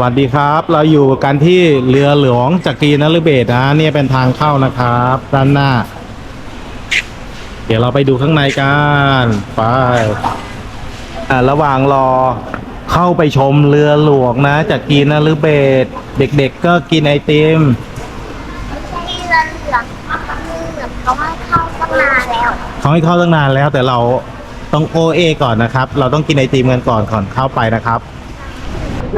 วัสดีครับ เราอยู่กันที่เรือหลวงจักรีนฤเบศรนะเนี่ยเป็นทางเข้านะครับด้านหน้า เดี๋ยวเราไปดูข้างในกันไปอ่าระหว่างรอเข้าไปชมเรือหลวงนะจักรีนฤเบศรเด็กๆก็กินไอติมที่เรือเหลืองเหลืองเขาให้เข้าตั้งนานแล้วเขาให้เข้าตั้งนานแล้วแต่เราต้องโอเอก่อนนะครับ เราต้องกินไอติมกันก่อนก่อนเข้าไปนะครับ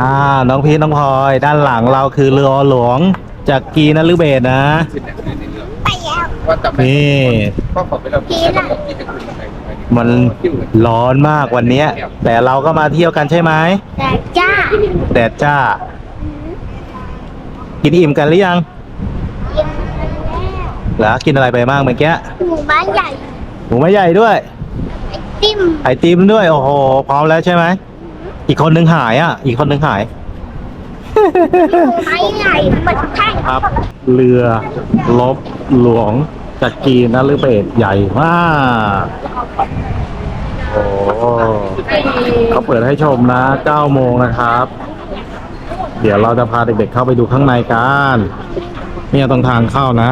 อ่า น้องพีชน้องพลอย ด้านหลังเราคือเรือหลวงจากกีนฤเบศรนะ ไปแล้วว่าจะไปนี่ ก็ขอไปเราพี่ล่ะที่จะขึ้นไปมันร้อนมากวันเนี้ย แต่เราก็มาเที่ยวกันใช่ไหมแต่จ้าแดดจ้า กินอิ่มกันหรือยังกินแล้วเหรอกินอะไรไปบ้างเมื่อกี้หมู่บ้านใหญ่หมูไม่ใหญ่ด้วย ไอติมไอติมด้วย โอ้โห พร้อมแล้วใช่ไหม อีกคนนึงหายอะ อีกคนนึงหายหมู่บ้านใหญ่เหมือนแท่งครับ เรือลบหลวงจักรีนฤเบศรใหญ่มากโอ้เขาเปิดให้ชมนะ9โมงนะครับ เดี๋ยวเราจะพาเด็กๆเข้าไปดูข้างในกันเนี่ยตรงทางเข้านะ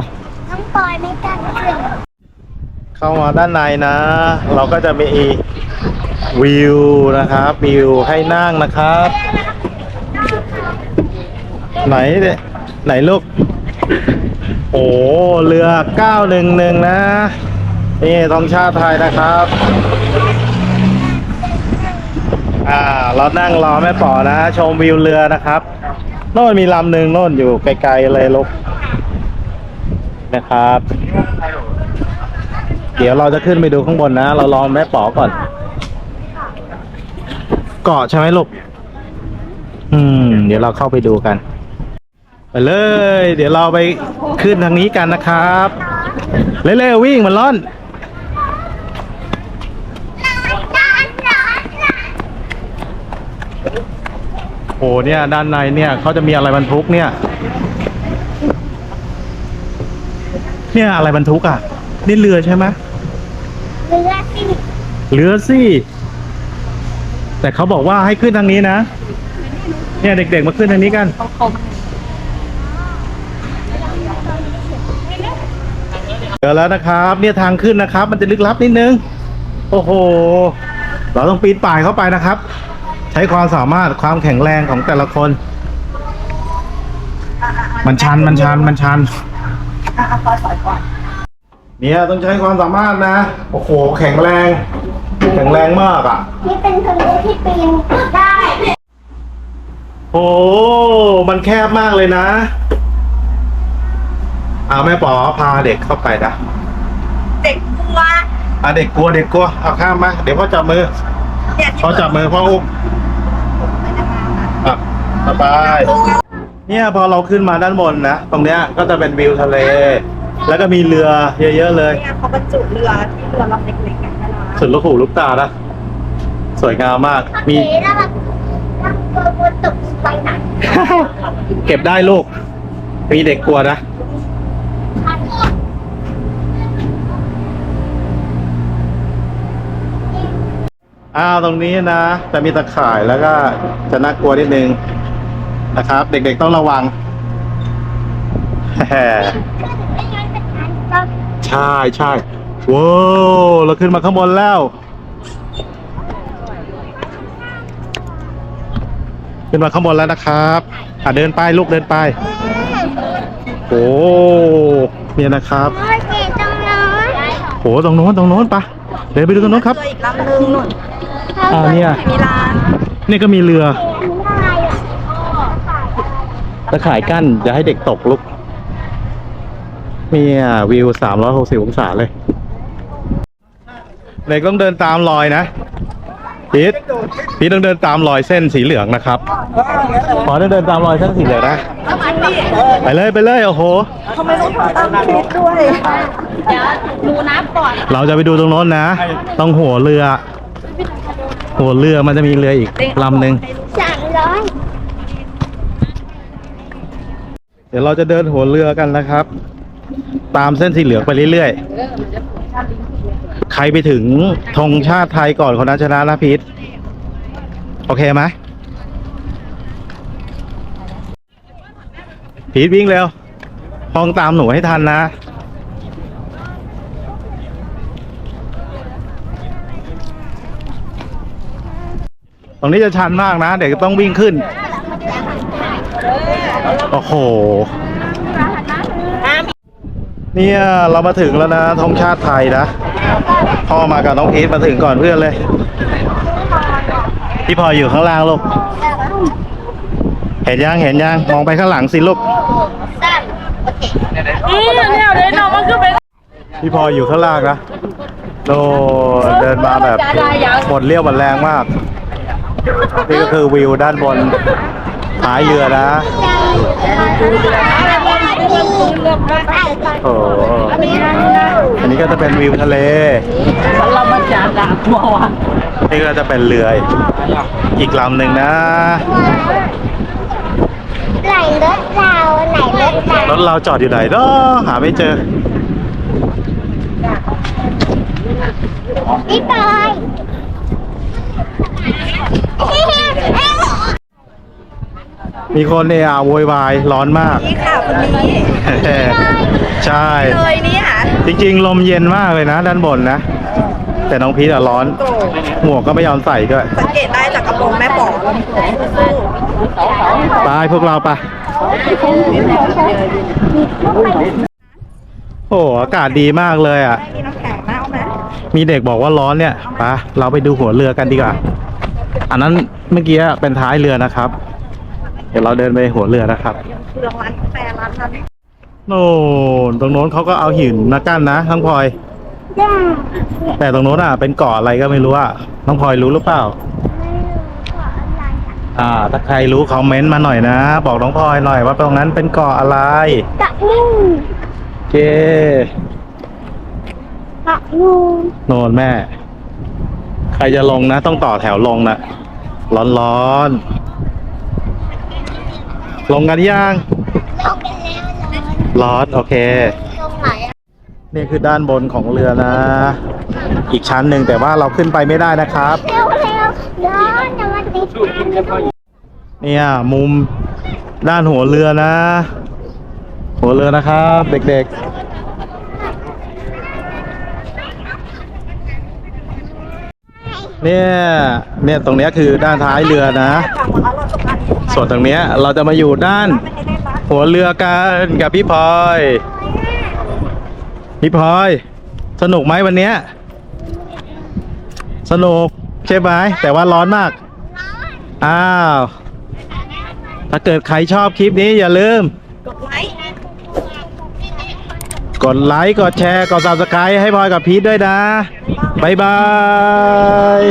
น้องปอยไม่กล้าขึ้นเข้ามาด้านในนะ เราก็จะมี วิวนะครับ วิวให้นั่งนะครับ ไหนเนไหนลูก โอ้เรือ 911 นะ นี่ธงชาติไทยนะครับ อ่า เรานั่งรอแม่ป๋อนะ ชมวิวเรือนะครับ โน่นมีลำหนึ่งโน่นอยู่ไกลๆเลยลูกนะครับ เดี๋ยวเราจะขึ้นไปดูข้างบนนะ เรารอแม่ป๋อก่อน เกาะใช่ไหมลูก อืม เดี๋ยวเราเข้าไปดูกัน ไปเลย เดี๋ยวเราไปขึ้นทางนี้กันนะครับ เร็วๆวิ่งมันร้อน โอ้เนี่ย ด้านในเนี่ยเขาจะมีอะไรบรรทุกเนี่ย เนี่ยอะไรบรรทุกอะ นี่เรือใช่ไหมเรือสิ เรือสิ แต่เขาบอกว่าให้ขึ้นทางนี้นะ เนี่ยเด็กๆมาขึ้นทางนี้กันเจอแล้วนะครับ เนี่ยทางขึ้นนะครับ มันจะลึกลับนิดนึง โอ้โห เราต้องปีนป่ายเข้าไปนะครับ ใช้ความสามารถความแข็งแรงของแต่ละคน มันชันมันชันมันชันเนี่ยต้องใช้ความสามารถนะ โอ้โห แข็งแรง แข็งแรงมากอะ นี่เป็นทะเลที่ปีนได้โอ้มันแคบมากเลยนะเอาแม่ป๋อพาเด็กเข้าไปนะเด็กกลัวอะเด็กกลัวเด็กกลัวเอาข้ามมาเดี๋ยวพ่อจับมือเนี่ยพ่อจับมือพ่ออุ้มอะสบายเนี่ยพอเราขึ้นมาด้านบนนะตรงเนี้ยก็จะเป็นวิวทะเล แล้วก็มีเรือเยอะๆเลย เนี่ยเขาบรรจุเรือที่เรือลำเล็กๆกันนะ สุดลูกหูลูกตานะสวยงามมาก มีมีแล้วแบบนั่งตัวบนตกไปไหนเก็บได้ลูก มีเด็กกลัวนะอ้าวตรงนี้นะ จะมีตะข่ายแล้วก็จะน่ากลัวนิดนึงนะครับ เด็กๆต้องระวังใช่ใช่ ว้าวเราขึ้นมาข้างบนแล้ว ขึ้นมาข้างบนแล้วนะครับ อะเดินไปลูกเดินไป โอ้เนี่ยนะครับโอ้เก๋จังเลยโอ้ตรงโน้นตรงโน้นปะเดินไปดูตรงโน้นครับ อีกลำหนึ่งนุ่นอ่าเนี่ย มีร้านนี่ก็มีเรือได้อะตะข่ายกั้นจะให้เด็กตกลุกเนี่ยวิว 360 องศาเลย เด็กต้องเดินตามรอยนะพีทพีทต้องเดินตามรอยเส้นสีเหลืองนะครับขอต้องเดินตามรอยเส้นสีเหลืองนะไปเลยไปเลยโอ้โหทำไมต้องตั้งคิดด้วยเราจะไปดูตรงโน้นนะ ต้องหัวเรือ หัวเรือมันจะมีเรืออีกลำหนึ่งสามร้อยเดี๋ยวเราจะเดินหัวเรือกันนะครับ ตามเส้นสีเหลืองไปเรื่อยๆ ใครไปถึงธงชาติไทยก่อนคนนั้นชนะนะพีทโอเคไหมพีทวิ่งเร็วห้องตามหนูให้ทันนะ ตรงนี้จะชันมากนะ เดี๋ยวต้องวิ่งขึ้น โอ้โห เนี่ยเรามาถึงแล้วนะธงชาติไทยนะพ่อมากับน้องพีทมาถึงก่อนเพื่อนเลย พี่พลอยอยู่ข้างล่างลูกเห็นยังเห็นยังมองไปข้างหลังสิลูกอืมเนี่ยเดี๋ยวน้องมันก็เป็นพี่พลอยอยู่ข้างล่างนะโดเดินมาแบบหมดเลี้ยวหมดแรงมาก นี่ก็คือวิวด้านบนท้ายเรือนะ โอ้โหอันนี้ก็จะเป็นวิวทะเล เรามาจานดาบมัววะนี่ก็จะเป็นเรืออีกลำหนึ่งนะ ไหนรถเราไหนรถเรารถเราจอดอยู่ไหนเนาะหาไม่เจอ พี่บอย มีคนเนี่ยโวยวายร้อนมาก นี่ค่ะคนนี้ใช่ เลยเนี่ยจริง ๆ ลมเย็นมากเลยนะ ด้านบนนะ แต่น้องพีทอะร้อน หมวกก็ไม่ยอมใส่ด้วย สังเกตได้จากกระโปรงแม่ป๋องไปพวกเราไปโอ้อากาศดีมากเลยอะ มีน้ำแข็งนะเอาไหมมีเด็กบอกว่าร้อนเนี่ยไปเราไปดูหัวเรือกันดีกว่า อันนั้นเมื่อกี้เป็นท้ายเรือนะครับเดี๋ยวเราเดินไปหัวเรือนะครับเครื่องร้านกาแฟร้านนั้นโน่นตรงโน้นเขาก็เอาหินมากั้นนะทั้งพลอยแต่ตรงโน้นอะเป็นเกาะอะไรก็ไม่รู้อะน้องพลอยรู้หรือเปล่าอ่า ถ้าใครรู้คอมเมนต์มาหน่อยนะ บอกน้องพลอยหน่อยว่าตรงนั้นเป็นเกาะอะไรกะนู่นโอเคกะนู่นโน่นแม่ ใครจะลงนะ ต้องต่อแถวลงนะร้อนร้อนๆ ลงกันยังลงกันแล้วเหรอร้อนโอเคตรงไหนอะนี่คือด้านบนของเรือนะ อีกชั้นหนึ่งแต่ว่าเราขึ้นไปไม่ได้นะครับ เร็วเร็วร้อนจะมาติดกันเนี่ยมุมด้านหัวเรือนะ หัวเรือนะครับ เด็กๆ เนี่ยเนี่ยตรงเนี้ยคือด้านท้ายเรือนะ ส่วนตรงเนี้ยเราจะมาอยู่ด้านไม่ได้เล่นนะหัวเรือกันกับพี่พลอย พี่พลอย สนุกไหมวันเนี้ย สนุกใช่ไหมแต่ว่าร้อนมาก อ้าว ถ้าเกิดใครชอบคลิปนี้อย่าลืม กดไลค์กดไลค์กดแชร์กด subscribe ให้พลอยกับพีทด้วยนะ บ๊ายบาย